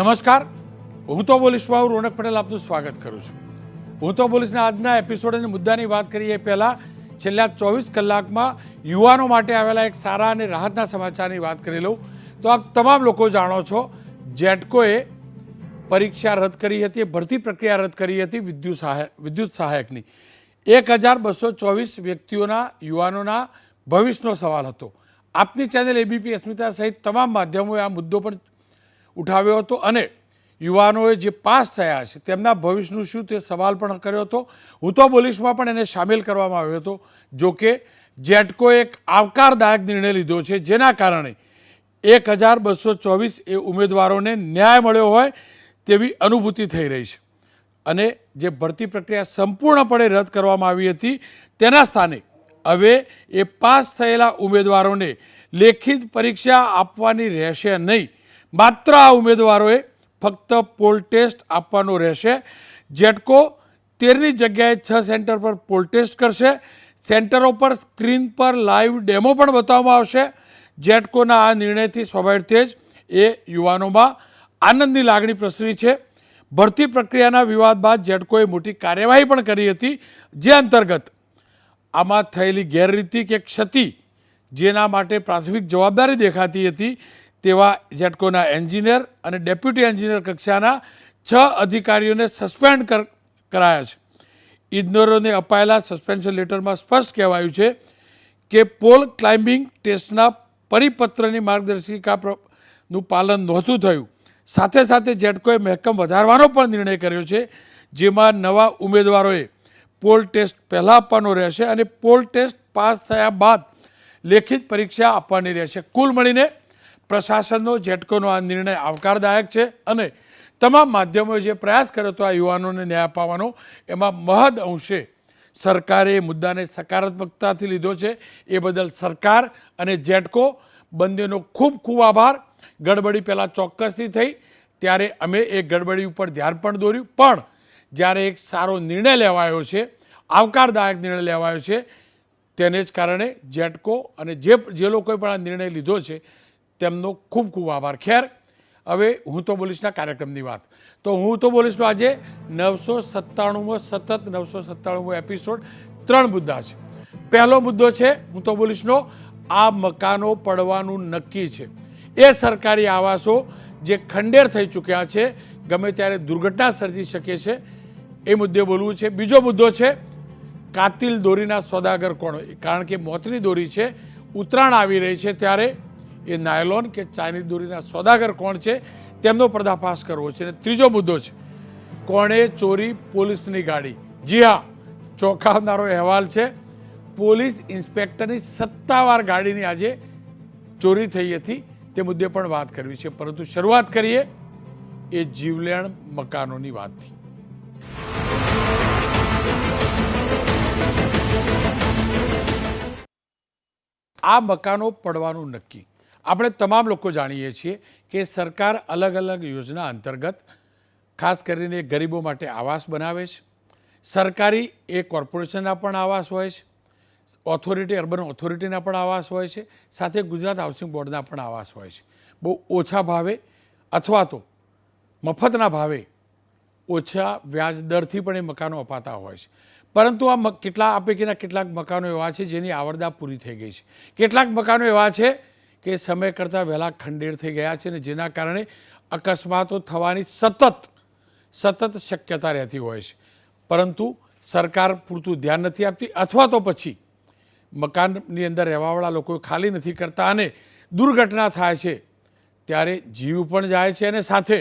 નમસ્કાર. હું તો બોલીશ બાબુ રોનક પટેલ આપનું સ્વાગત કરું છું. હું તો બોલીશના આજના એપિસોડ અને મુદ્દાની વાત કરીએ પહેલાં, છેલ્લા ચોવીસ કલાકમાં યુવાનો માટે આવેલા એક સારા અને રાહતના સમાચારની વાત કરી લઉં. તો આપ તમામ લોકો જાણો છો, જેટકોએ પરીક્ષા રદ કરી હતી, ભરતી પ્રક્રિયા રદ કરી હતી વિદ્યુત સહાય, વિદ્યુત સહાયકની. એક હજાર બસો ચોવીસ વ્યક્તિઓના, યુવાનોના ભવિષ્યનો સવાલ હતો. આપની ચેનલ એબીપી અસ્મિતા સહિત તમામ માધ્યમોએ આ મુદ્દો પણ ઉઠાવ્યો હતો અને યુવાનોએ જે પાસ થયા છે, તેમના ભવિષ્યનું શું તે સવાલ પણ કર્યો હતો. હું તો બોલીશમાં પણ એને સામેલ કરવામાં આવ્યો હતો. જો કે જેટકો એક આવકારદાયક નિર્ણય લીધો છે, જેના કારણે એક હજાર બસો ચોવીસ એ ઉમેદવારોને ન્યાય મળ્યો હોય તેવી અનુભૂતિ થઈ રહી છે. અને જે ભરતી પ્રક્રિયા સંપૂર્ણપણે રદ કરવામાં આવી હતી, તેના સ્થાને હવે એ પાસ થયેલા ઉમેદવારોને લેખિત પરીક્ષા આપવાની રહેશે નહીં. માત્ર આ ઉમેદવારોએ ફક્ત પોલ ટેસ્ટ આપવાનો રહેશે. જેટકો તેરની જગ્યાએ છ સેન્ટર પર પોલ ટેસ્ટ કરશે. સેન્ટરો પર સ્ક્રીન પર લાઈવ ડેમો પણ બતાવવામાં આવશે. જેટકોના આ નિર્ણયથી સ્વાભાવિક જ એ યુવાનોમાં આનંદની લાગણી પ્રસરી છે. ભરતી પ્રક્રિયાના વિવાદ બાદ જેટકોએ મોટી કાર્યવાહી પણ કરી હતી, જે અંતર્ગત આમાં થયેલી ગેરરીતિ કે ક્ષતિ જેના માટે પ્રાથમિક જવાબદારી દેખાતી હતી તેવા જેટકોના એન્જિનિયર અને ડેપ્યુટી એન્જિનિયર કક્ષાના છ અધિકારીઓને સસ્પેન્ડ કર, કરાયા છે. ઇજનરોને અપાયેલા સસ્પેન્શન લેટરમાં સ્પષ્ટ કહેવાયું છે કે પોલ ક્લાઇમ્બિંગ ટેસ્ટના પરિપત્રની માર્ગદર્શિકા નું પાલન નહોતું થયું. સાથે સાથે જેટકોએ મહેકમ વધારવાનો પણ નિર્ણય કર્યો છે, જેમાં નવા ઉમેદવારોએ પોલ ટેસ્ટ પહેલાં આપવાનો રહેશે અને પોલ ટેસ્ટ પાસ થયા બાદ લેખિત પરીક્ષા આપવાની રહેશે. કુલ મળીને પ્રશાસનનો જેટકોનો આ નિર્ણય આવકારદાયક છે અને તમામ માધ્યમોએ જે પ્રયાસ કર્યો હતો આ યુવાનોને ન્યાય અપાવવાનો, એમાં મહદ અંશે સરકારે મુદ્દાને સકારાત્મકતાથી લીધો છે. એ બદલ સરકાર અને જેટકો બંનેનો ખૂબ ખૂબ આભાર. ગડબડી પહેલાં ચોક્કસથી થઈ, ત્યારે અમે એ ગડબડી ઉપર ધ્યાન પણ દોર્યું. પણ જ્યારે એક સારો નિર્ણય લેવાયો છે, આવકારદાયક નિર્ણય લેવાયો છે, તેને જ કારણે જેટકો અને જે જે લોકોએ પણ આ નિર્ણય લીધો છે તેમનો ખૂબ ખૂબ આભાર. ખેર, હવે હું તો બોલીશના કાર્યક્રમની વાત. તો હું તો બોલીશનો આજે નવસો સત્તાણુંમો સતત નવસો સત્તાણુંમો એપિસોડ ત્રણ મુદ્દા છે. પહેલો મુદ્દો છે, હું તો બોલીશનો આ મકાનો પડવાનું નક્કી છે. એ સરકારી આવાસો જે ખંડેર થઈ ચૂક્યા છે, ગમે ત્યારે દુર્ઘટના સર્જી શકે છે, એ મુદ્દે બોલવું છે. બીજો મુદ્દો છે, કાતિલ દોરીના સોદાગર કોણ કારણ કે મોતની દોરી છે, ઉત્તરાયણ આવી રહી છે ત્યારે એ નાયલોન કે ચાઇનીઝ દોરીના સોદાગર કોણ છે, તેમનો પર્દાફાશ કરવો છે. અને ત્રીજો મુદ્દો છે, કોણે ચોરી પોલીસની ગાડી? જી હા, ચોંકાવનારો અહેવાલ છે, પોલીસ ઇન્સ્પેક્ટરની સત્તાવાર ગાડીની આજે ચોરી થઈ હતી, તે મુદ્દે પણ વાત કરવી છે. પરંતુ શરૂઆત કરીએ એ જીવલેણ મકાનોની વાતથી. આ મકાનો પડવાનું નક્કી. આપણે તમામ લોકો જાણીએ છીએ કે સરકાર અલગ અલગ યોજના અંતર્ગત ખાસ કરીને ગરીબો માટે આવાસ બનાવે છે. સરકારી એ કોર્પોરેશનના પણ આવાસ હોય છે. ઓથોરિટી, અર્બન ઓથોરિટીના પણ આવાસ હોય છે. સાથે ગુજરાત હાઉસિંગ બોર્ડના પણ આવાસ હોય છે. બહુ ઓછા ભાવે અથવા તો મફતના ભાવે ઓછા વ્યાજ દરથી પણ એ મકાનો અપાતા હોય છે. પરંતુ આ કેટલા આ પૈકીના કેટલાક મકાનો એવા છે જેની આવરદા પૂરી થઈ ગઈ છે. કેટલાક મકાનો એવા છે કે સમય કરતાં વહેલા ખંડેર થઈ ગયા છે અને જેના કારણે અકસ્માતો થવાની સતત સતત શક્યતા રહેતી હોય છે. પરંતુ સરકાર પૂરતું ધ્યાન નથી આપતી અથવા તો પછી મકાનની અંદર રહેવાવાળા લોકો ખાલી નથી કરતા અને દુર્ઘટના થાય છે, ત્યારે જીવ પણ જાય છે અને સાથે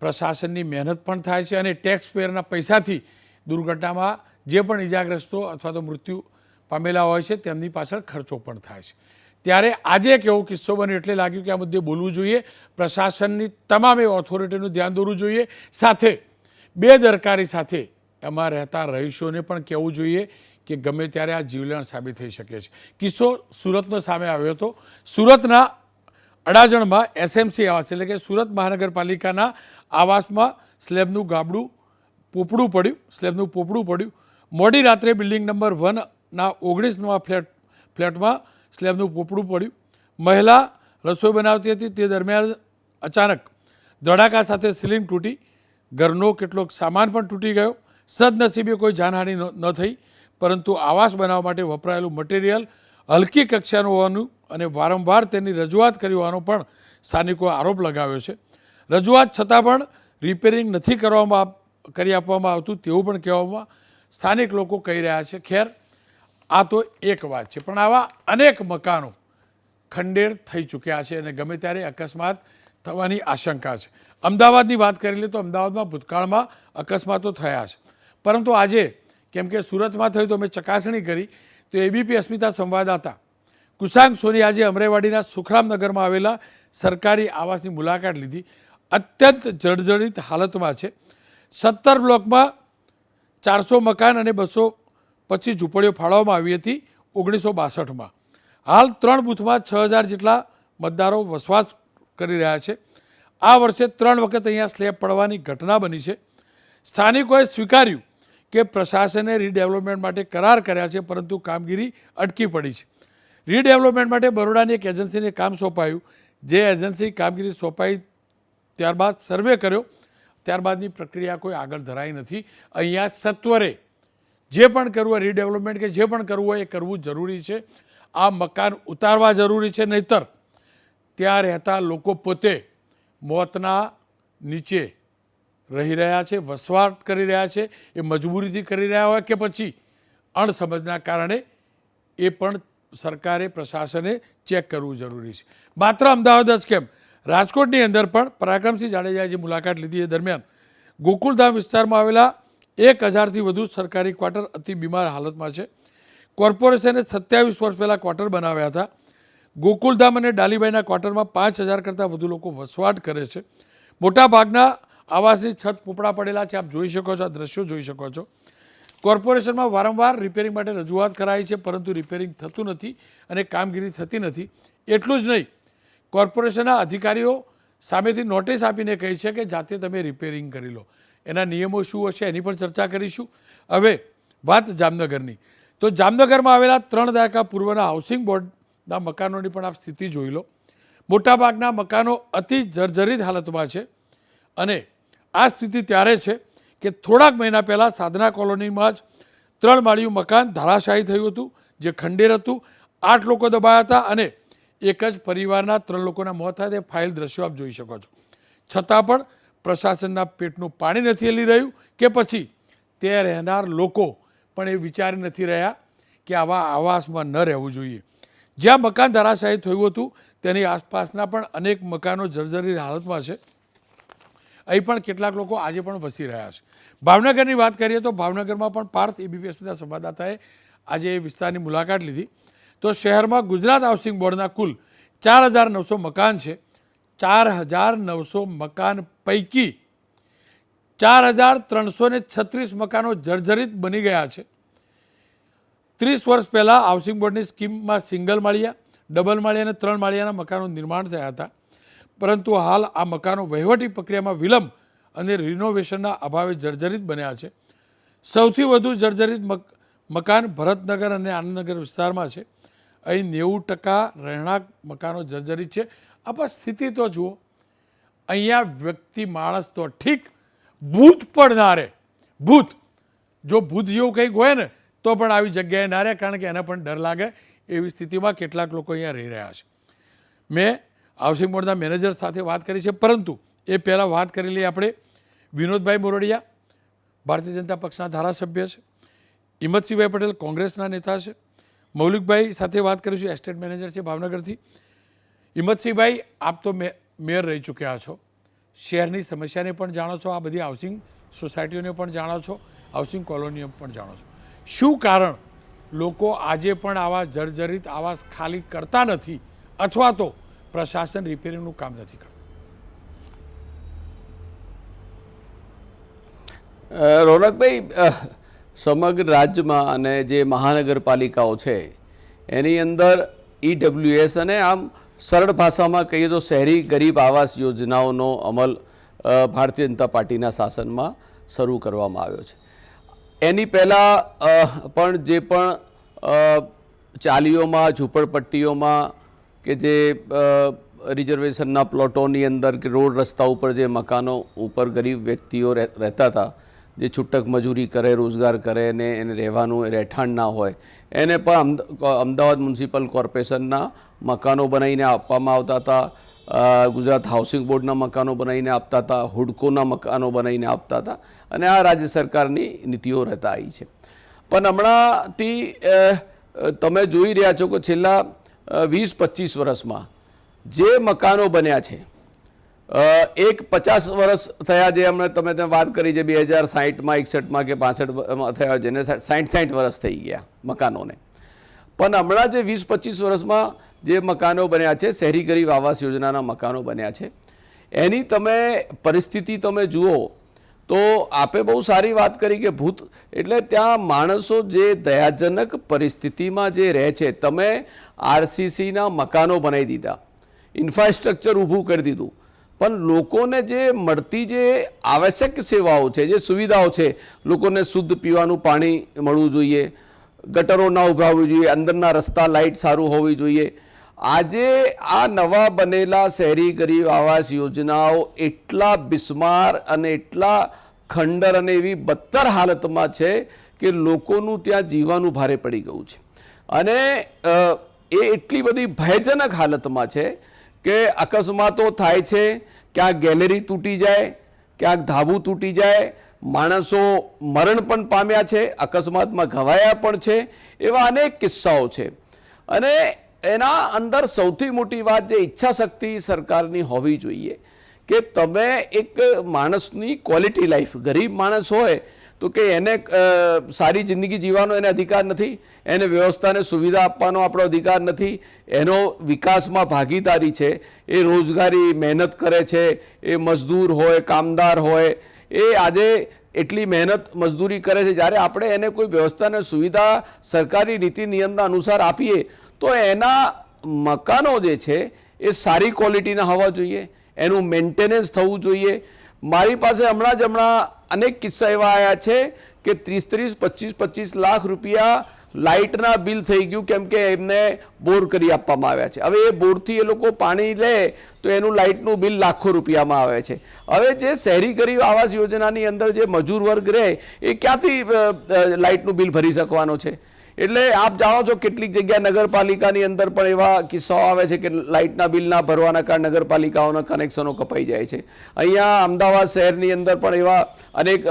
પ્રશાસનની મહેનત પણ થાય છે અને ટેક્સ પેયરના પૈસાથી દુર્ઘટનામાં જે પણ ઇજાગ્રસ્તો અથવા તો મૃત્યુ પામેલા હોય છે, તેમની પાછળ ખર્ચો પણ થાય છે. ત્યારે આજે એક એવો કિસ્સો બન્યો એટલે લાગ્યું કે આ મુદ્દે બોલવું જોઈએ. પ્રશાસનની તમામે ઓથોરિટીનું ધ્યાન દોરવું જોઈએ. સાથે બેદરકારી સાથે એમાં રહેતા રહીશોને પણ કહેવું જોઈએ કે ગમે ત્યારે આ જીવલેણ સાબિત થઈ શકે છે. કિસ્સો સુરતનો સામે આવ્યો હતો. સુરતના અડાજણમાં એસએમસી આવાસ, એટલે કે સુરત મહાનગરપાલિકાના આવાસમાં સ્લેબનું ગાબડું પોપડું પડ્યું, સ્લેબનું પોપડું પડ્યું. મોડી રાત્રે બિલ્ડિંગ નંબર વનના ઓગણીસ નવા ફ્લેટ, ફ્લેટમાં સ્લેબનું પોપડું પડ્યું. મહિલા રસોઈ બનાવતી હતી. તે દરમિયાન અચાનક ધડાકા સાથે સિલિંગ તૂટી. ઘરનો કેટલોક સામાન પણ તૂટી ગયો. સદનસીબે કોઈ જાનહાનિ ન ન થઈ. પરંતુ આવાસ બનાવવા માટે વપરાયેલું મટીરિયલ હલકી કક્ષાનું હોવાનું અને વારંવાર તેની રજૂઆત કરી હોવાનો પણ સ્થાનિકોએ આરોપ લગાવ્યો છે. રજૂઆત છતાં પણ રિપેરિંગ નથી કરવામાં કરી આપવામાં આવતું તેવું પણ કહેવામાં સ્થાનિક લોકો કહી રહ્યા છે. ખેર આ તો એક વાત છે. પણ આવા અનેક મકાનો ખંડેર થઈ ચૂક્યા છે અને ગમે ત્યારે અકસ્માત થવાની આશંકા છે. અમદાવાદની વાત કરી લે તો અમદાવાદમાં ભૂતકાળમાં અકસ્માતો થયા છે. પરંતુ આજે કેમ કે સુરતમાં થયું તો અમે ચકાસણી કરી તો એબીપી અસ્મિતા સંવાદદાતા કુશાંક સોની આજે અમરેવાડીના સુખરામનગરમાં આવેલા સરકારી આવાસની મુલાકાત લીધી. અત્યંત જર્જરિત હાલતમાં છે. સત્તર બ્લોકમાં ચારસો મકાન અને બસો પચીસ ઝૂંપડીઓ ફાળવવામાં આવી હતી ઓગણીસો બાસઠમાં. હાલ ત્રણ બૂથમાં છ હજાર જેટલા મતદારો વસવાટ કરી રહ્યા છે. આ વર્ષે ત્રણ વખત અહીંયા સ્લેબ પડવાની ઘટના બની છે. સ્થાનિકોએ સ્વીકાર્યું કે પ્રશાસને રીડેવલપમેન્ટ માટે કરાર કર્યા છે, પરંતુ કામગીરી અટકી પડી છે. રીડેવલપમેન્ટ માટે બરોડાની એક એજન્સીને કામ સોંપાયું. જે એજન્સી કામગીરી સોંપાઈ ત્યારબાદ સર્વે કર્યો. ત્યારબાદની પ્રક્રિયા કોઈ આગળ ધરાઈ નથી. અહીંયા સત્વરે જે પણ કરવું હોય રીડેવલપમેન્ટ કે જે પણ કરવું હોય એ કરવું જરૂરી છે. આ મકાન ઉતારવા જરૂરી છે, નહીતર ત્યાં રહેતા લોકો પોતે મોતના નીચે રહી રહ્યા છે, વસવાટ કરી રહ્યા છે, એ મજબૂરીથી કરી રહ્યા હોય કે પછી અણસમજના કારણે એ પણ સરકારે, પ્રશાસને ચેક કરવું જરૂરી છે. માત્ર અમદાવાદ જ કેમ? રાજકોટની અંદર પણ પરાક્રમસિંહ જાડેજાએ જે મુલાકાત લીધી એ દરમિયાન ગોકુલધામ વિસ્તારમાં આવેલા એક હજારથી વધુ સરકારી ક્વાર્ટર અતિ બીમાર હાલતમાં છે. કોર્પોરેશને સત્યાવીસ વર્ષ પહેલાં ક્વાર્ટર બનાવ્યા હતા. ગોકુલધામ અને ડાલીબાઈના ક્વાર્ટરમાં પાંચ હજાર કરતાં વધુ લોકો વસવાટ કરે છે. મોટાભાગના આવાસની છત પોપડા પડેલા છે. આપ જોઈ શકો છો, આ દ્રશ્યો જોઈ શકો છો. કોર્પોરેશનમાં વારંવાર રિપેરિંગ માટે રજૂઆત કરાઈ છે, પરંતુ રિપેરિંગ થતું નથી અને કામગીરી થતી નથી. એટલું જ નહીં, કોર્પોરેશનના અધિકારીઓ સામેથી નોટિસ આપીને કહે છે કે જાતે તમે રિપેરિંગ કરી લો. એના નિયમો શું હશે એની પણ ચર્ચા કરીશું. હવે વાત જામનગરની. તો જામનગરમાં આવેલા ત્રણ દાયકા પૂર્વના હાઉસિંગ બોર્ડના મકાનોની પણ આપ સ્થિતિ જોઈ લો. મોટાભાગના મકાનો અતિ જર્જરિત હાલતમાં છે અને આ સ્થિતિ ત્યારે છે કે થોડાક મહિના પહેલાં સાધના કોલોનીમાં જ ત્રણ માળિયું મકાન ધરાશાયી થયું હતું, જે ખંડેર હતું, આઠ લોકો દબાયા હતા અને એક જ પરિવારના ત્રણ લોકોના મોત થયા તે ફાઇલ દ્રશ્યો આપ જોઈ શકો છો. છતાં પણ પ્રશાસનના પેટનું પાણી નથી હલી રહ્યું કે પછી તે રહેનાર લોકો પણ એ વિચારી નથી રહ્યા કે આવા આવાસમાં ન રહેવું જોઈએ. જ્યાં મકાન ધરાશાયી થયું હતું, તેની આસપાસના પણ અનેક મકાનો જર્જરી હાલતમાં છે. અહીં પણ કેટલાક લોકો આજે પણ વસી રહ્યા છે. ભાવનગરની વાત કરીએ તો ભાવનગરમાં પણ પાર્થ એબીપીએસના અસ્મિતા સંવાદદાતાએ આજે એ વિસ્તારની મુલાકાત લીધી. તો શહેરમાં ગુજરાત હાઉસિંગ બોર્ડના કુલ ચાર હજાર નવસો મકાન છે. ચાર હજાર નવસો મકાન પૈકી ચાર હજાર ત્રણસો ને છત્રીસ મકાનો જર્જરિત બની ગયા છે. ત્રીસ વર્ષ પહેલાં હાઉસિંગ બોર્ડની સ્કીમમાં સિંગલ માળિયા ડબલ માળિયા અને ત્રણ માળિયાના મકાનો નિર્માણ થયા હતા. પરંતુ હાલ આ મકાનો વહીવટી પ્રક્રિયામાં વિલંબ અને રિનોવેશનના અભાવે જર્જરિત બન્યા છે. સૌથી વધુ જર્જરિત મક, મકાન ભરતનગર અને આનંદનગર વિસ્તારમાં છે. અહીં નેવું ટકા રહેણાંક મકાનો જર્જરિત છે. આપણે સ્થિતિ તો જુઓ. અહીંયા વ્યક્તિ માણસ તો ઠીક ભૂત પણ ના રહે ભૂત. જો ભૂત જેવું કંઈક હોય ને, તો પણ આવી જગ્યાએ ના રહે કારણ કે એને પણ ડર લાગે એવી સ્થિતિમાં કેટલાક લોકો અહીંયા રહી રહ્યા છે. મેં હાઉસિંગ બોર્ડના મેનેજર સાથે વાત કરી છે, પરંતુ એ પહેલાં વાત કરી લઈએ આપણે. વિનોદભાઈ મોરડિયા, ભારતીય જનતા પક્ષના ધારાસભ્ય છે. હિંમતસિંહભાઈ પટેલ કોંગ્રેસના નેતા છે. મૌલિકભાઈ સાથે વાત કરીશું, એસ્ટેટ મેનેજર છે ભાવનગરથી. હિંમતસિંહભાઈ, આપ તો મેયર રહી ચૂક્યા છો. શહેરની સમસ્યાને પણ જાણો છો, આ બધી હાઉસિંગ સોસાયટીઓને પણ જાણો છો હાઉસિંગ કોલોનીઓ પણ જાણો છો. શું કારણ? લોકો આજે પણ આવા જર્જરિત આવાસ ખાલી કરતા નથી અથવા તો પ્રશાસન રિપેરિંગનું કામ નથી કરતું? રોનકભાઈ સમગ્ર રાજ્યમાં અને જે મહાનગરપાલિકાઓ છે, એની અંદર ઈડબ્લ્યુએસ અને આમ સરળ ભાષામાં કહીએ તો શહેરી ગરીબ આવાસ યોજનાઓનો અમલ ભારતીય જનતા પાર્ટીના શાસનમાં શરૂ કરવામાં આવ્યો છે. એની પહેલાં પણ જે પણ ચાલીઓમાં, ઝૂંપડપટ્ટીઓમાં કે જે રિઝર્વેશનના પ્લોટોની અંદર કે રોડ રસ્તા ઉપર જે મકાનો ઉપર ગરીબ વ્યક્તિઓ રહે- રહેતા હતા જે છૂટક મજૂરી કરે, રોજગાર કરે, ને એને રહેવાનું રહેઠાણ ના હોય, એને પણ અમદાવાદ મ્યુનિસિપલ કોર્પોરેશનના મકાનો બનાવીને આપવામાં આવતા હતા ગુજરાત હાઉસિંગ બોર્ડના મકાનો બનાવીને આપતા હતા, હુડકોના મકાનો બનાવીને આપતા હતા, અને આ રાજ્ય સરકારની નીતિઓ રહેતા આવી છે. પણ હમણાંથી તમે જોઈ રહ્યા છો કે છેલ્લા વીસ પચીસ વર્ષમાં જે મકાનો બન્યા છે એક પચાસ વર્ષ થયા જે હમણાં તમે તમે વાત કરી છે બે હજાર સાહીઠમાં, એકસઠમાં કે પાસઠમાં થયા જેને સાઠ સાઠ વર્ષ થઈ ગયા મકાનોને. પણ હમણાં જે વીસ પચીસ વર્ષમાં જે મકાનો બન્યા છે, શહેરી ગરીબ આવાસ યોજનાના મકાનો બન્યા છે, એની તમે પરિસ્થિતિ તમે જુઓ તો આપે બહુ સારી વાત કરી કે ભૂત, એટલે ત્યાં માણસો જે દયાજનક પરિસ્થિતિમાં જે રહે છે, તમે આરસીસીના મકાનો બનાવી દીધા. ઇન્ફ્રાસ્ટ્રક્ચર ઊભું કરી દીધું. પણ લોકોને જે મળતી જે આવશ્યક સેવાઓ છે, જે સુવિધાઓ છે, લોકોને શુદ્ધ પીવાનું પાણી મળવું જોઈએ, ગટરો ના ઊભા જોઈએ, અંદરના રસ્તા લાઇટ સારું હોવી જોઈએ. આજે આ નવા બનેલા શહેરી ગરીબ આવાસ યોજનાઓ એટલા બિસ્માર અને એટલા ખંડર અને એવી બદતર હાલતમાં છે કે લોકોનું ત્યાં જીવવાનું ભારે પડી ગયું છે. અને એ એટલી બધી ભયજનક હાલતમાં છે કે અકસ્માતો થાય છે, ક્યાંક ગેલેરી તૂટી જાય, ક્યાંક ધાબું તૂટી જાય, માણસો મરણ પણ પામ્યા છે, અકસ્માતમાં ઘવાયા પણ છે, એવા અનેક કિસ્સાઓ છે. અને એના અંદર સૌથી મોટી વાત જે ઈચ્છા શક્તિ સરકારની હોવી જોઈએ, કે તમે એક માણસની ક્વોલિટી લાઈફ ગરીબ માણસ હોય તો કે એને સારી જિંદગી જીવવાનો એને અધિકાર નથી, એને વ્યવસ્થાને સુવિધા આપવાનો આપણો અધિકાર નથી, એનો વિકાસમાં ભાગીદારી છે, એ રોજગારી મહેનત કરે છે, એ મજદૂર હોય, કામદાર હોય, એ આજે એટલી મહેનત મજદૂરી કરે છે, જ્યારે આપણે એને કોઈ વ્યવસ્થાને સુવિધા સરકારી નીતિ નિયમના અનુસાર આપીએ, તો એના મકાનો જે છે, એ સારી ક્વોલિટીના હોવા જોઈએ, એનું મેન્ટેનન્સ થવું જોઈએ. મારી પાસે હમણાં જ હમણાં અનેક કિસ્સા એવા આવ્યા છે કે ત્રીસ ત્રીસ, પચીસ પચીસ લાખ રૂપિયા લાઇટના બિલ થઈ ગયું કેમ કે એમને બોર કરી આપવામાં આવ્યા છે. હવે એ બોરથી એ લોકો પાણી લે તો એનું લાઇટનું બિલ લાખો રૂપિયામાં આવે છે. હવે જે શહેરી ગરીબ આવાસ યોજનાની અંદર જે મજૂર વર્ગ રહે, એ ક્યાંથી લાઇટનું બિલ ભરી શકવાનો છે? એટલે આપ જાણો છો કેટલીક જગ્યા નગરપાલિકાની અંદર પણ એવા કિસ્સાઓ આવે છે કે લાઇટના બિલ ના ભરવાના કારણે નગરપાલિકાઓના કનેક્શનો કપાઈ જાય છે. અહીંયા અમદાવાદ શહેરની અંદર પણ એવા અનેક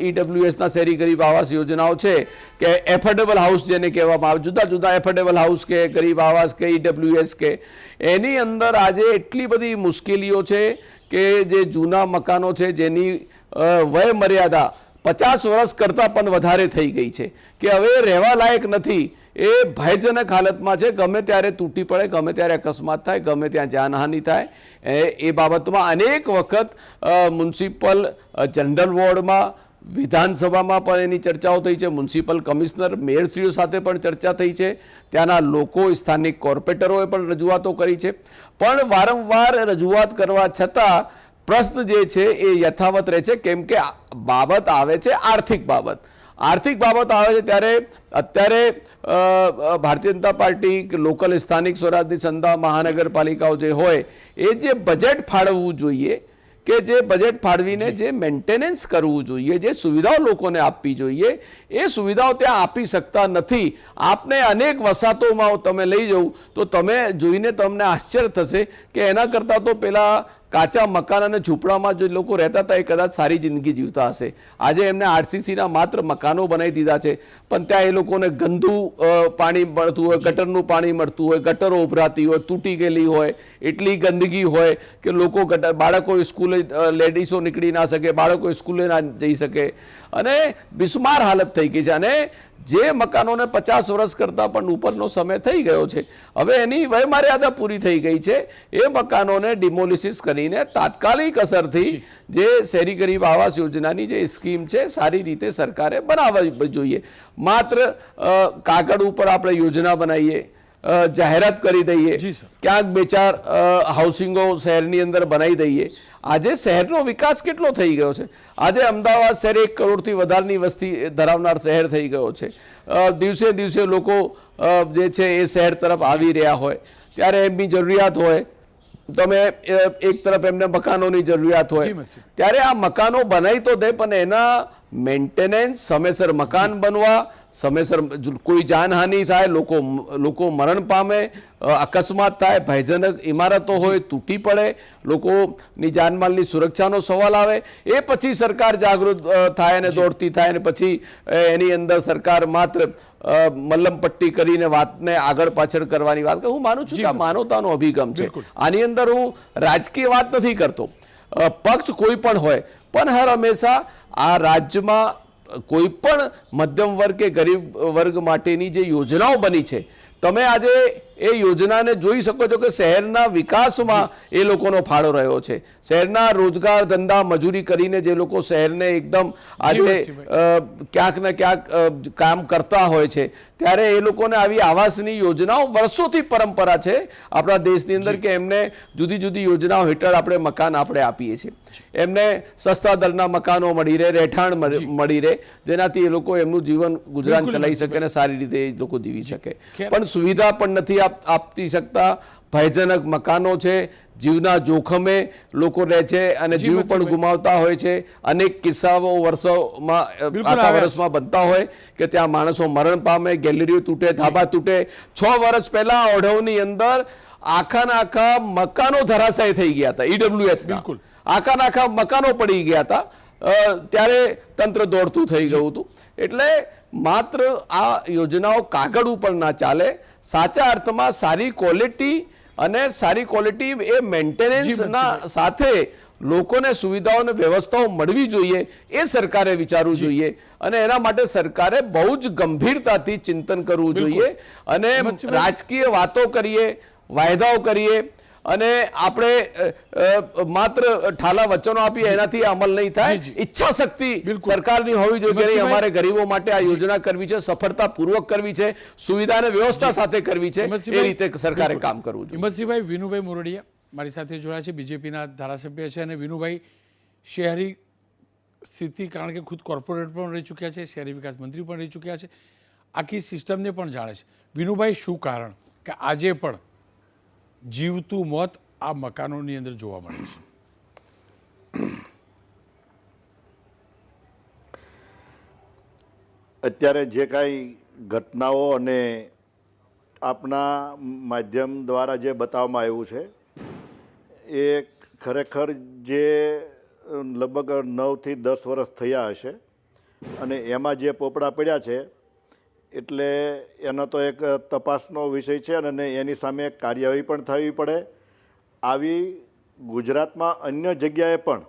ઈડબ્લ્યુએસના શહેરી ગરીબ આવાસ યોજનાઓ છે કે એફોર્ડેબલ હાઉસ જેને કહેવામાં આવે, જુદા જુદા એફોર્ડેબલ હાઉસ કે ગરીબ આવાસ કે ઈડબ્લ્યુએસ કે, એની અંદર આજે એટલી બધી મુશ્કેલીઓ છે કે જે જૂના મકાનો છે જેની વયમર્યાદા વય મર્યાદા પચાસ વર્ષ કરતાં પણ વધારે થઈ ગઈ છે. કે હવે રહેવા લાયક નથી, એ ભયજનક હાલતમાં છે. ગમે ત્યારે તૂટી પડે, ગમે ત્યારે અકસ્માત થાય, ગમે ત્યાં જાનહાનિ થાય. એ બાબતમાં અનેક વખત મ્યુનિસિપલ જનરલ વોર્ડમાં, વિધાનસભામાં પણ એની ચર્ચાઓ થઈ છે. મ્યુનિસિપલ કમિશનર મેયરશ્રીઓ સાથે પણ ચર્ચા થઈ છે. ત્યાંના લોકો સ્થાનિક કોર્પોરેટરોએ પણ રજૂઆતો કરી છે. પણ વારંવાર રજૂઆત કરવા છતાં પ્રશ્ન જે છે એ યથાવત રહે છે કેમ કે બાબત આવે છે આર્થિક બાબત. આર્થિક બાબત આવે છે ત્યારે અત્યારે ભારતીય જનતા પાર્ટી લોકલ સ્થાનિક સ્વરાજની સંસ્થા મહાનગરપાલિકાઓ જે હોય એ જે બજેટ ફાળવવું જોઈએ કે જે બજેટ ફાળવીને જે. મેન્ટેનન્સ કરવું જોઈએ જે સુવિધાઓ લોકોને આપવી જોઈએ એ સુવિધાઓ ત્યાં આપી શકતા નથી. આપને અનેક વસાતોમાં તમે લઈ જવું તો તમે જોઈને તમને આશ્ચર્ય થશે કે એના કરતાં તો પેલા કાચા મકાન અને ઝૂંપડામાં જે લોકો રહેતા હતા એ કદાચ સારી જિંદગી જીવતા હશે. આજે એમને આરસીસીના માત્ર મકાનો બનાવી દીધા છે, પણ ત્યાં એ લોકોને ગંદુ પાણી મળતું હોય, ગટરનું પાણી મળતું હોય, ગટરો ઉભરાતી હોય, તૂટી ગયેલી હોય, એટલી ગંદકી હોય કે લોકો બાળકો સ્કૂલે લેડીસો નીકળી ના શકે બાળકો સ્કૂલે ના જઈ શકે. અને બિસ્માર હાલત થઈ ગઈ છે. અને જે મકાનોને પચાસ વર્ષ કરતાં પણ ઉપરનો સમય થઈ ગયો છે. હવે એની વયમર્યાદા પૂરી થઈ ગઈ છે. એ મકાનોને ડિમોલિસિસ કરીને તાત્કાલિક અસરથી જે. શહેરી ગરીબ આવાસ યોજનાની જે સ્કીમ છે સારી રીતે સરકારે બનાવવી જોઈએ. માત્ર કાગળ ઉપર આપણે યોજના બનાવીએ જાહેરાત કરી દઈએ ક્યાંક બે ચાર હાઉસિંગો શહેરની અંદર બનાવી દઈએ આજે શહેરનો વિકાસ કેટલો થઈ ગયો છે? આજે અમદાવાદ શહેર એક કરોડથી વધારની વસ્તી ધરાવનાર શહેર થઈ ગયો છે. દિવસે દિવસે લોકો જે છે એ શહેર તરફ આવી રહ્યા હોય. ત્યારે એમની જરૂરિયાત હોય. તમે એક તરફ એમને મકાનોની જરૂરિયાત હોય. ત્યારે આ મકાનો બનાવી તો દે પણ એના મેન્ટેનન્સ સમયસર મકાન બનવા સમયસર કોઈ જાનહાનિ થાય લોકો લોકો મરણ પામે અકસ્માત થાય ભયજનક ઇમારતો હોય તૂટી પડે લોકોની જાનમાલની સુરક્ષાનો સવાલ આવે. એ પછી સરકાર જાગૃત થાય અને દોડતી થાય અને પછી એની અંદર સરકાર માત્ર અ, મલ્લમપટ્ટી કરીને વાતને આગળ પાછળ કરવાની વાત. હું માનું છું કે આ માનવતાનો અભિગમ છે. આની અંદર હું રાજકીય વાત નથી કરતો. પક્ષ કોઈ પણ હોય પણ હર હંમેશા આ રાજ્યમાં કોઈ પણ મધ્યમ વર્ગ કે ગરીબ વર્ગ માટેની જે યોજનાઓ બની છે. તમે આજે એ યોજનાને જોઈ શકો છો કે શહેરના વિકાસમાં એ લોકોનો ફાળો રહ્યો છે. શહેરના રોજગાર ધંધા મજૂરી કરીને જે લોકો શહેરને એકદમ આજે ક્યાંક ને ક્યાંક કામ કરતા હોય છે ત્યારે એ લોકોને આવી આવાસની યોજનાઓ વર્ષોથી પરંપરા છે. આપણા દેશની અંદર કે એમને જુદી જુદી યોજનાઓ હેઠળ આપણે મકાન આપણે આપીએ છીએ. એમને સસ્તા દરના મકાનો મળી રહે રહેઠાણ મળી- રહે જેનાથી એ લોકો એમનું જીવન ગુજરાન ચલાવી શકે અને સારી રીતે એ લોકો જીવી શકે. પણ સુવિધા પણ નથી આપતી શકતા ભયજનક મકાનો છે જીવના જોખમે લોકો રહે છે અને જીવ પણ ગુમાવતા હોય છે. અનેક કિસ્સાઓ વર્ષોમાં આખા વર્ષમાં બનતા હોય કે ત્યાં માણસો મરણ પામે ગેલેરીઓ તૂટે ધાબા તૂટે. છ વર્ષ પહેલા ઓઢવની અંદર આખાના આખા મકાનો ધરાશાય થઈ ગયા હતા ઈડબ્લ્યુએસ બિલકુલ. આખાના આખા મકાનો પડી ગયા હતા. ત્યારે તંત્ર દોડતું થઈ ગયું હતું. એટલે માત્ર આ યોજનાઓ કાગળ ઉપર ના ચાલે. સાચા અર્થમાં સારી ક્વોલિટી અને સારી ક્વોલિટી એ મેન્ટેનન્સના સાથે લોકોને સુવિધાઓ અને વ્યવસ્થાઓ મળવી જોઈએ એ સરકારે વિચારવું જોઈએ. અને એના માટે સરકારે બહુ જ ગંભીરતાથી ચિંતન કરવું જોઈએ અને રાજકીય વાતો કરીએ વાયદાઓ કરીએ અને આપણે માત્ર ઠાલા વચનો આપીએ એનાથી અમલ નહીં થાય. ઈચ્છા શક્તિ. સરકારની હોવી જોઈએ અમારે ગરીબો માટે આ યોજના કરવી છે સફળતાપૂર્વક કરવી છે સુવિધા અને વ્યવસ્થા સાથે કરવી છે એ રીતે સરકારે કામ કરવું જોઈએ. હિંમતસિંહભાઈ વિનુભાઈ મોરડિયા મારી સાથે જોડાયા છે બીજેપીના ધારાસભ્ય છે અને વિનુભાઈ શહેરી સ્થિતિ કારણ કે ખુદ કોર્પોરેટ પણ રહી ચૂક્યા છે શહેરી વિકાસ મંત્રી પણ રહી ચૂક્યા છે આખી સિસ્ટમને પણ જાણે છે. વિનુભાઈ શું કારણ? કે આજે પણ જીવતું મોત આ મકાનોની અંદર જોવા મળે છે. અત્યારે જે કાંઈ ઘટનાઓ અને આપના માધ્યમ દ્વારા જે બતાવવામાં આવ્યું છે, એ ખરેખર જે લગભગ નવથી દસ વર્ષ થયા હશે અને એમાં જે પોપડા પડ્યા છે એટલે એનો તો એક તપાસનો વિષય છે અને એની સામે કાર્યવાહી પણ થવી પડે. આવી ગુજરાતમાં અન્ય જગ્યાએ પણ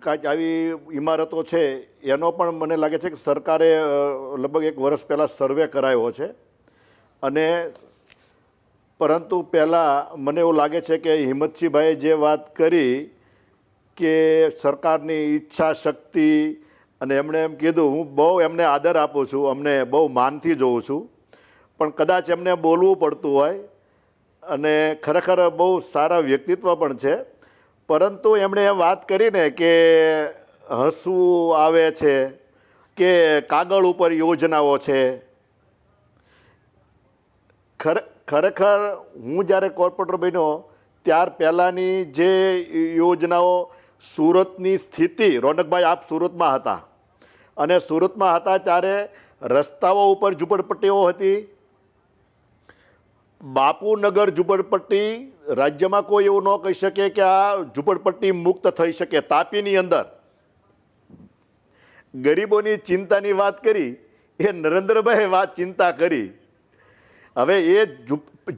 કાંઈક આવી ઇમારતો છે, એનો પણ મને લાગે છે કે સરકારે લગભગ એક વર્ષ પહેલાં સર્વે કરાયો છે. અને પરંતુ પહેલાં મને એવું લાગે છે કે હિંમતસિંહભાઈએ જે વાત કરી કે સરકારની ઈચ્છા શક્તિ અને એમણે એમ કીધું, હું બહુ એમને આદર આપું છું, અમને બહુ માનથી જોઉં છું, પણ કદાચ એમને બોલવું પડતું હોય અને ખરેખર બહુ સારા વ્યક્તિત્વ પણ છે. પરંતુ એમણે એમ વાત કરીને કે હસવું આવે છે, કે કાગળ ઉપર યોજનાઓ છે. ખરે, ખરેખર હું જ્યારે કોર્પોરેટર બન્યો, ત્યાર પહેલાંની જે યોજનાઓ સુરતની સ્થિતિ, રોનકભાઈ આપ સુરતમાં હતા. અને સુરતમાં હતા ત્યારે રસ્તાઓ ઉપર ઝૂંપડપટ્ટીઓ હતી. બાપુનગર ઝૂંપડપટ્ટી, રાજ્યમાં કોઈ એવું ન કહી શકે કે આ ઝૂંપડપટ્ટી મુક્ત થઈ શકે, તાપીની અંદર. ગરીબોની ચિંતાની વાત કરી, એ નરેન્દ્રભાઈએ વાત ચિંતા કરી. હવે એ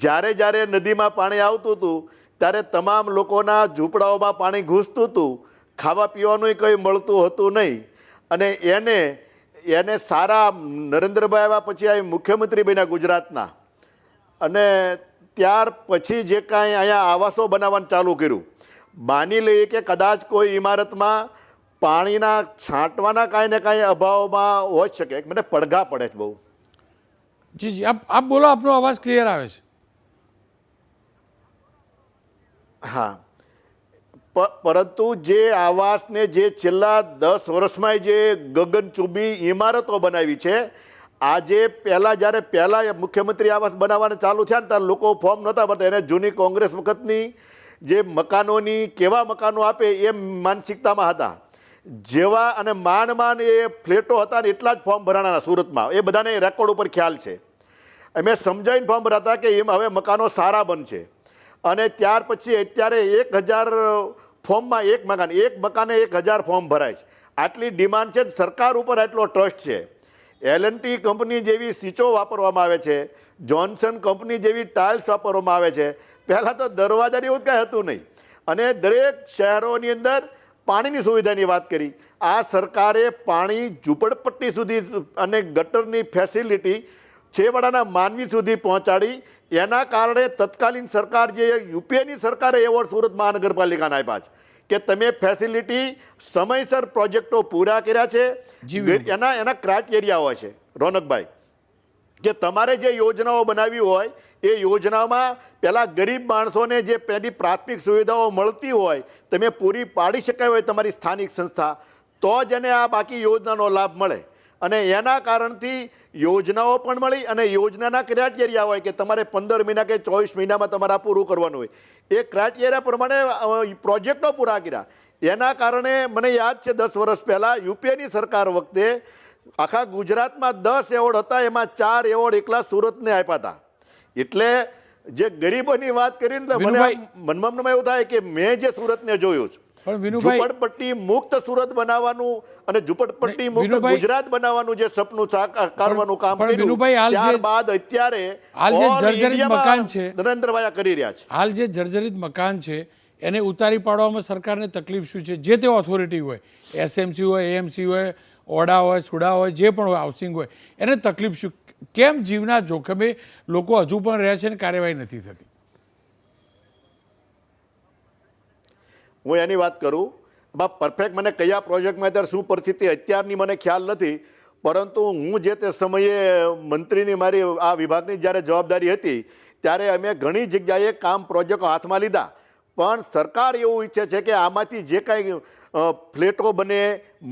જ્યારે જ્યારે નદીમાં પાણી આવતું હતું, ત્યારે તમામ લોકોના ઝૂંપડાઓમાં પાણી ઘૂસતું હતું ખાવા પીવાનું કંઈ મળતું હતું નહીં. અને એને એને સારા નરેન્દ્રભાઈ આવ્યા પછી આ મુખ્યમંત્રી બન્યા ગુજરાતના. અને ત્યાર પછી જે કાંઈ અહીંયા આવાસો બનાવવાનું ચાલુ કર્યું. માની લઈએ કે કદાચ કોઈ ઇમારતમાં પાણીના છાંટવાના કાંઈ ને કાંઈ અભાવમાં હોઈ શકે. મને પડઘા પડે છે બહુ. જી જી. આપ આપ બોલો આપનો અવાજ ક્લિયર આવે છે. હા. પરંતુ જે આવાસને જે છેલ્લા દસ વર્ષમાં જે ગગનચુંબી ઇમારતો બનાવી છે, આજે પહેલાં જ્યારે પહેલાં મુખ્યમંત્રી આવાસ બનાવવાના ચાલુ થયા ને ત્યારે લોકો ફોર્મ નહોતા ભરતા. એને જૂની કોંગ્રેસ વખતની જે મકાનોની કેવા મકાનો આપે એ માનસિકતામાં હતા. જેવા અને માંડ માંડ એ ફ્લેટો હતા ને એટલા જ ફોર્મ ભરાણાના સુરતમાં. એ બધાને રેકોર્ડ ઉપર ખ્યાલ છે. અમે સમજાવીને ફોર્મ ભરાતા કે એમ હવે મકાનો સારા બનશે. અને ત્યાર પછી અત્યારે એક હજાર ફોર્મમાં એક મકાન, એક મકાને એક હજાર ફોર્મ ભરાય છે. આટલી ડિમાન્ડ છે સરકાર ઉપર આટલો ટ્રસ્ટ છે. એલએનટી કંપની જેવી સ્વિચો વાપરવામાં આવે છે. જોન્સન કંપની જેવી ટાઇલ્સ વાપરવામાં આવે છે. પહેલાં તો દરવાજાની એવું કાંઈ હતું નહીં. અને દરેક શહેરોની અંદર પાણીની સુવિધાની વાત કરી. આ સરકારે પાણી ઝૂંપડપટ્ટી સુધી અને ગટરની ફેસિલિટી છેવાડાના માનવી સુધી પહોંચાડી એના કારણે તત્કાલીન સરકાર જે યુપીએની સરકારે એવોર્ડ સુરત મહાનગરપાલિકાને આપ્યા છે કે તમે ફેસિલિટી સમયસર પ્રોજેક્ટો પૂરા કર્યા છે. એના એના ક્રાઇટેરિયા હોય છે. રોનકભાઈ કે તમારે જે યોજનાઓ બનાવી હોય એ યોજનામાં પહેલાં ગરીબ માણસોને જે પહેલી પ્રાથમિક સુવિધાઓ મળતી હોય તમે પૂરી પાડી શકાય હોય તમારી સ્થાનિક સંસ્થા તો જ એને આ બાકી યોજનાનો લાભ મળે. અને એના કારણથી યોજનાઓ પણ મળી અને યોજનાના ક્રાઇટેરિયા હોય કે તમારે પંદર મહિના કે ચોવીસ મહિનામાં તમારે પૂરું કરવાનું હોય. એ ક્રાઇટેરિયા પ્રમાણે પ્રોજેક્ટો પૂરા કર્યા. એના કારણે મને યાદ છે દસ વર્ષ પહેલાં યુપીએની સરકાર વખતે આખા ગુજરાતમાં દસ એવોર્ડ હતા એમાં ચાર એવોર્ડ એકલા સુરતને આપ્યા હતા. એટલે જે ગરીબોની વાત કરીને તો મને મનમાં એવું થાય કે મેં જે સુરતને જોયું છે ઝુંપડપટ્ટી મુક્ત સુરત બનાવવાનું અને ઝુંપડપટ્ટી મુક્ત ગુજરાત બનાવવાનું જે સપનું સાકારવાનું કામ પણ વિનુભાઈ, હાલ જે- ત્યારબાદ અત્યારે હાલ જે જર્જરિત મકાન છે, નરેન્દ્રભાઈ કરી રહ્યા છે. હાલ જે જર્જરિત મકાન છે એને ઉતારી પાડવામાં સરકારને તકલીફ શું છે? જે તે ઓથોરિટી હોય એસએમસી હોય એએમસી હોય ઓડા હોય સુડા હોય જે પણ હોય હાઉસિંગ હોય એને તકલીફ શું? કેમ જીવના જોખમે લોકો હજુ પણ રહ્યા છે અને કાર્યવાહી નથી થતી? હું એની વાત કરું બા પરફેક્ટ મને કયા પ્રોજેક્ટમાં અત્યારે શું પરિસ્થિતિ અત્યારની મને ખ્યાલ નથી, પરંતુ હું જે તે સમયે મંત્રીની મારી આ વિભાગની જ્યારે જવાબદારી હતી, ત્યારે અમે ઘણી જગ્યાએ કામ પ્રોજેક્ટો હાથમાં લીધા. પણ સરકાર એવું ઈચ્છે છે કે આમાંથી જે કાંઈ ફ્લેટો બને,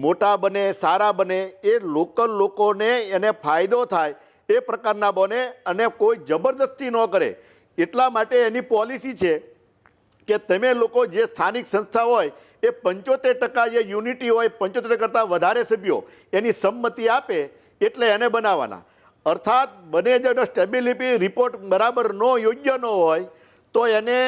મોટા બને, સારા બને, એ લોકલ લોકોને એને ફાયદો થાય એ પ્રકારના બને અને કોઈ જબરદસ્તી ન કરે. એટલા માટે એની પોલિસી છે કે તમે લોકો જે સ્થાનિક સંસ્થા હોય, એ પંચોતેર ટકા જે યુનિટી હોય, પંચોતેર કરતાં વધારે સભ્યો, એની સંમતિ આપે એટલે એને બનાવવાના. અર્થાત બને જેનો સ્ટેબિલિટી રિપોર્ટ બરાબર નો યોગ્ય ન હોય, તો એને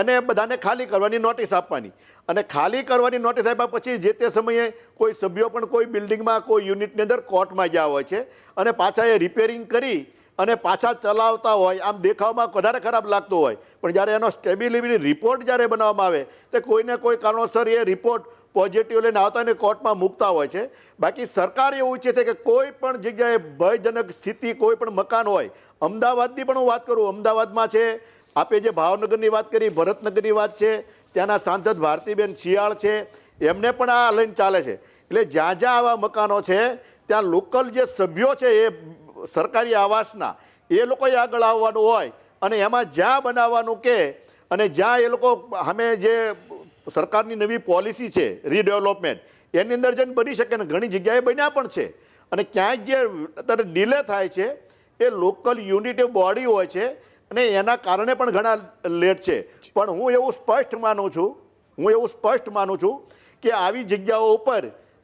એને બધાને ખાલી કરવાની નોટિસ આપવાની. અને ખાલી કરવાની નોટિસ આપ્યા પછી જે તે સમયે કોઈ સભ્યો પણ કોઈ બિલ્ડિંગમાં, કોઈ યુનિટની અંદર કોર્ટમાં ગયા હોય છે અને પાછા એ રિપેરિંગ કરી અને પાછા ચલાવતા હોય, આમ દેખાવમાં વધારે ખરાબ લાગતો હોય. પણ જ્યારે એનો સ્ટેબિલિટી રિપોર્ટ જ્યારે બનાવવામાં આવે, તો કોઈને કોઈ કારણોસર એ રિપોર્ટ પોઝિટિવ લઈને આવતા અને કોર્ટમાં મૂકતા હોય છે. બાકી સરકાર એવું ઈચ્છે છે કે કોઈ પણ જગ્યાએ ભયજનક સ્થિતિ, કોઈ પણ મકાન હોય, અમદાવાદની પણ હું વાત કરું, અમદાવાદમાં છે, આપે જે ભાવનગરની વાત કરી, ભરતનગરની વાત છે, ત્યાંના સાંસદ ભારતીબેન શિયાળ છે, એમને પણ આ લઈને ચાલે છે. એટલે જ્યાં જ્યાં આવા મકાનો છે, ત્યાં લોકલ જે સભ્યો છે એ સરકારી આવાસના, એ લોકોએ આગળ આવવાનું હોય અને એમાં જ્યાં બનાવવાનું કે અને જ્યાં એ લોકો સામે જે સરકારની નવી પોલિસી છે રીડેવલપમેન્ટ એની અંદર જઈને બની શકે ને ઘણી જગ્યાએ બન્યા પણ છે. અને ક્યાંક જે અત્યારે ડિલે થાય છે, એ લોકલ યુનિટી બોડી હોય છે અને એના કારણે પણ ઘણા લેટ છે. પણ હું એવું સ્પષ્ટ માનું છું, હું એવું સ્પષ્ટ માનું છું કે આવી જગ્યાઓ ઉપર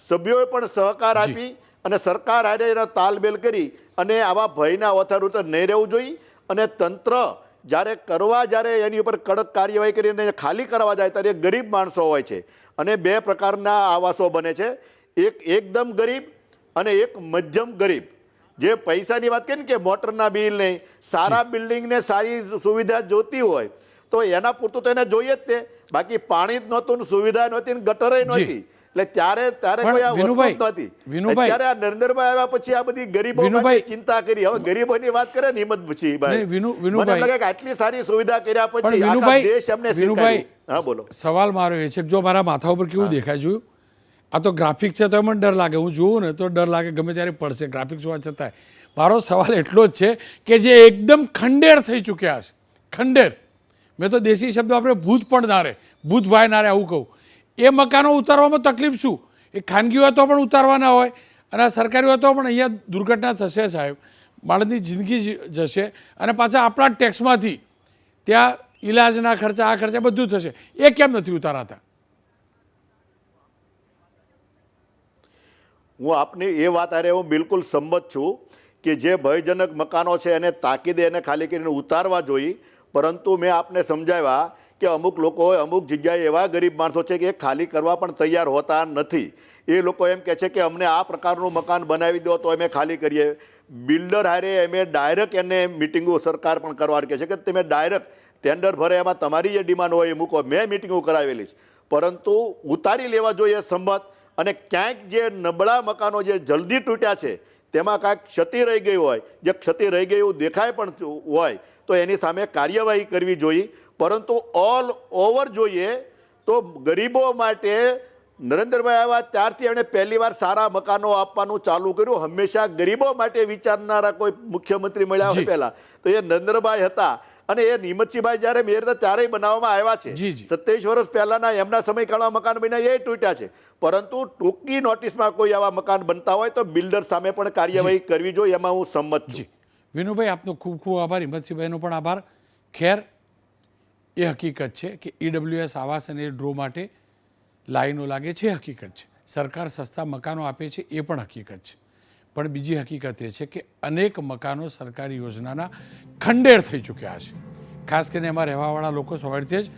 સભ્યોએ પણ સહકાર આપી અને સરકાર આજે એના તાલમેલ કરી અને આવા ભયના ઓથર ઉતર નહીં રહેવું જોઈએ. અને તંત્ર જ્યારે કરવા જ્યારે એની ઉપર કડક કાર્યવાહી કરીને ખાલી કરવા જાય ત્યારે ગરીબ માણસો હોય છે. અને બે પ્રકારના આવાસો બને છે. એક એકદમ ગરીબ અને એક મધ્યમ ગરીબ. જે પૈસાની વાત કરીએ ને કે મોટરના બિલ નહીં સારા બિલ્ડિંગને સારી સુવિધા જોતી હોય તો એના પૂરતું તો એને જોઈએ જ તે. બાકી પાણી જ નહોતું સુવિધા નહોતી ને ગટરે નહોતી. એટલે ત્યારે ત્યારે કોઈ આ વસ્તુ જ વિનુભાઈ. અત્યારે આ નરેન્દ્રભાઈ આવ્યા પછી આ બધી ગરીબો માટે ચિંતા કરી. હવે ગરીબોની વાત કરે ને હિંમત પછી ભાઈ. મને લાગે કે આટલી સારી સુવિધા કર્યા પછી આખા દેશ એમને વિનુભાઈ હા બોલો. સવાલ મારો એ છે કે જો મારા માથા ઉપર કેવું દેખાય જોયું? આ તો ગ્રાફિક છે તો મને ડર લાગે. હું જોઉં ને તો ડર લાગે ગમે ત્યારે પડશે. ગ્રાફિક્સ હોવા છતાંય. મારો સવાલ એટલો જ છે કે જે એકદમ ખંડેર થઈ ચૂક્યા છે. ખંડેર. મેં તો દેશી શબ્દ આપણે ભૂત પણ ના રહે ભૂતભાઈ ના રહે આવું કહું. એ મકાનો ઉતારવામાં તકલીફ શું? એ ખાનગી હોય તો પણ ઉતારવાના હોય અને આ સરકારી વાતો પણ અહીંયા દુર્ઘટના થશે સાહેબ. માણસની જિંદગી જશે અને પાછા આપણા ટેક્સમાંથી ત્યાં ઈલાજના ખર્ચા, આ ખર્ચા બધું થશે. એ કેમ નથી ઉતારાતા? હું આપની એ વાત આરે હું બિલકુલ સંમત છું કે જે ભયજનક મકાનો છે એને તાકીદે એને ખાલી કરીને ઉતારવા જોઈએ. પરંતુ મેં આપને સમજાવ્યા કે અમુક લોકો અમુક જગ્યાએ એવા ગરીબ માણસો છે કે ખાલી કરવા પણ તૈયાર હોતા નથી. એ લોકો એમ કહે છે કે અમને આ પ્રકારનું મકાન બનાવી દો તો અમે ખાલી કરીએ. બિલ્ડર હારે એમે ડાયરેક્ટ એને મિટિંગો સરકાર પણ કરવા કહે છે કે તમે ડાયરેક્ટ ટેન્ડર ભરે, એમાં તમારી જે ડિમાન્ડ હોય એ મૂકો. મેં મિટિંગો કરાવેલી છે. પરંતુ ઉતારી લેવા જોઈએ સંમત અને ક્યાંક જે નબળા મકાનો જે જલ્દી તૂટ્યા છે, તેમાં કાંઈક ક્ષતિ રહી ગઈ હોય, જે ક્ષતિ રહી ગઈ એવું દેખાય પણ હોય, તો એની સામે કાર્યવાહી કરવી જોઈએ. પરંતુ ઓલ ઓવર જોઈએ તો ગરીબો માટે નરેન્દ્રભાઈ આવ્યા ત્યારથી એમણે પહેલી વાર સારા મકાનો આપવાનું ચાલુ કર્યું. હંમેશા ગરીબો માટે વિચારનારા કોઈ મુખ્યમંત્રી મળ્યા હોય પહેલા. તો એ નરેન્દ્રભાઈ હતા અને એ નિમતસિંહભાઈ જ્યારે મેયર હતા ત્યારે બનાવવામાં આવ્યા છે. સત્યાવીસ વર્ષ પહેલાના એમના સમયગાળા મકાન બન્યા એ તૂટ્યા છે. પરંતુ ટૂંકી નોટિસમાં કોઈ આવા મકાન બનતા હોય તો બિલ્ડર સામે પણ કાર્યવાહી કરવી જોઈએ એમાં હું સંમત છું. વિનુભાઈ આપનો ખૂબ ખૂબ આભાર. હિંમતસિંહભાઈનો પણ આભાર. ખેર એ હકીકત છે કે ઈડબ્લ્યુએસ આવાસ અને ડ્રો માટે લાઈનો લાગે છે હકીકત છે. સરકાર સસ્તા મકાનો આપે છે, એ પણ હકીકત છે. પણ બીજી હકીકત એ છે કે અનેક મકાનો સરકારી યોજનાના ખંડેર થઈ ચૂક્યા છે. ખાસ કરીને એમાં રહેવાવાળા લોકો સવારથી જ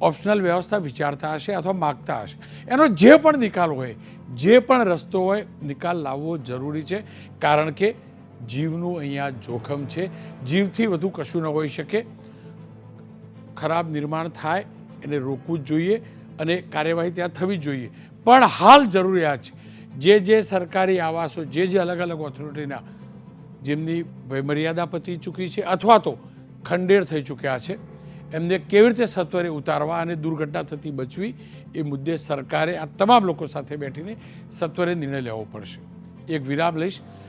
ઓપ્શનલ વ્યવસ્થા વિચારતા હશે અથવા માગતા હશે. એનો જે પણ નિકાલ હોય, જે પણ રસ્તો હોય, નિકાલ લાવવો જરૂરી છે, કારણ કે જીવનું અહીંયા જોખમ છે. જીવથી વધુ કશું ન હોઈ શકે. ખરાબ નિર્માણ થાય એને રોકવું જ જોઈએ અને કાર્યવાહી ત્યાં થવી જોઈએ. પણ હાલ જરૂરિયાત છે. જે જે સરકારી આવાસો, જે જે અલગ અલગ ઓથોરિટીના જેમની વયમર્યાદા પતી ચૂકી છે અથવા તો ખંડેર થઈ ચૂક્યા છે, એમને કેવી રીતે સત્વરે ઉતારવા અને દુર્ઘટના થતી બચવી એ મુદ્દે સરકારે આ તમામ લોકો સાથે બેઠીને સત્વરે નિર્ણય લેવો પડશે. એક વિરામ લઈશ.